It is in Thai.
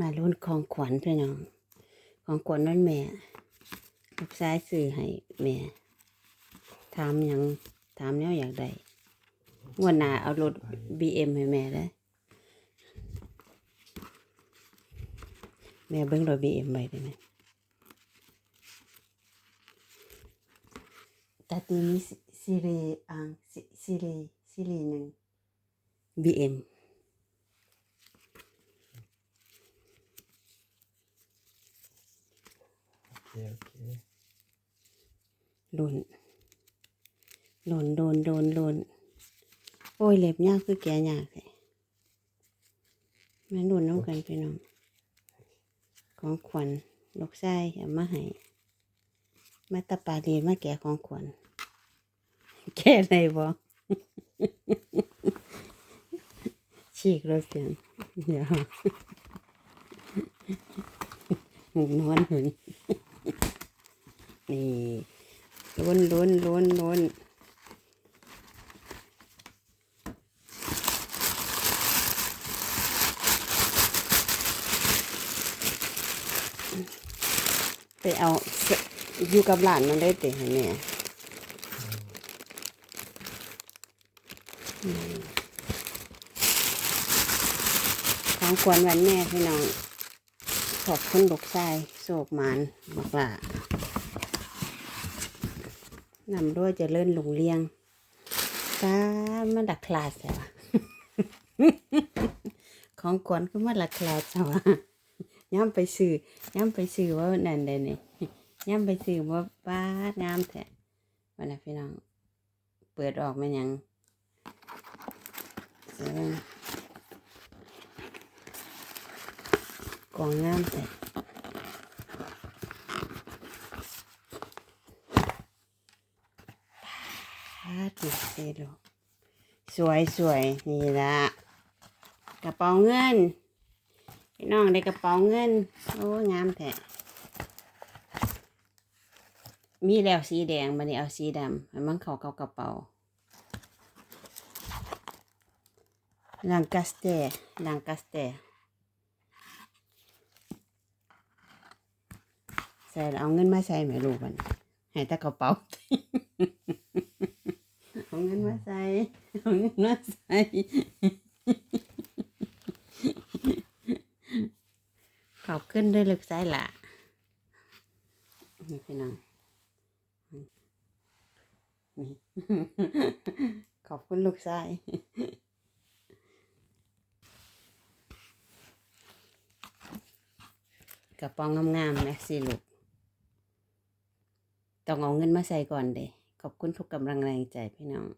มารุ่นของขวัญพี่น้อง ของขวัญนั่นแม่ ลูกชายซื้อให้แม่ ถามหยังถามแนวอยากได้งวันหน้าเอารถบีเอ็มให้แม่ได้แม่เบิ้งรถบีเอ็มไปได้ไหมแต่ตีนี้ซีรีอังซีซีรีซีรีหนึ่งบีเอ็ม โอเคหล่นหล่นโดนโดนหล่นโอ้ยเล็บยากคือแกยากเลยม่นหล่นน้องกันพี่น้องของขวัญลูกชายเอามาให้มาตะปาดีมาแกะของขวัญแกะได้บ่ฉีกรถเสียงเดี๋ยวหมุนนอนหึงนี่ นี่ล้นล้นล้นล้นไปเอาอยู่กับหลานมันได้ติให้แม่อืมของควรวันแม่พี่น้อง ขอบคุณลูกชายโศกหมานบอกว่านำด้วยจะเลื่อนลงเลี้ยงตามาดักคลาดใช่ปะของขวัญก็มาดักคลาดใช่ปะย่ำไปซื้อย่ำไปซื้อว่านั่นเดนี่ย่ำไปซื้อว่าป้างามแท้วันนะพี่น้อง เปิดออกมายังเสียง กองงามแท้พาดดิเซโลสวยสวยนี่ละกระเป๋าเงินพี่น้องได้กระเป๋าเงิน โอ้งามแท้มีแล้วสีแดงมันนี่เอาสีดำมันเข้ากับกระเป๋าลังกาสเตลังกาสเต ส่แล้วเอาเงินมาใส่ไหมลูกมันให้แต่กระเป๋าเอาเงินมาใส่เอาเงินมาใส่ขอบขึ้นด้วยลึกไส้ละนี่พี่น้องนี่ขอบคุณลูกไส้กระป๋องงามๆนะสิลูก ต้องเอาเงินมาใส่ก่อนเด้ขอบคุณทุกกำลังแรงใจพี่น้อง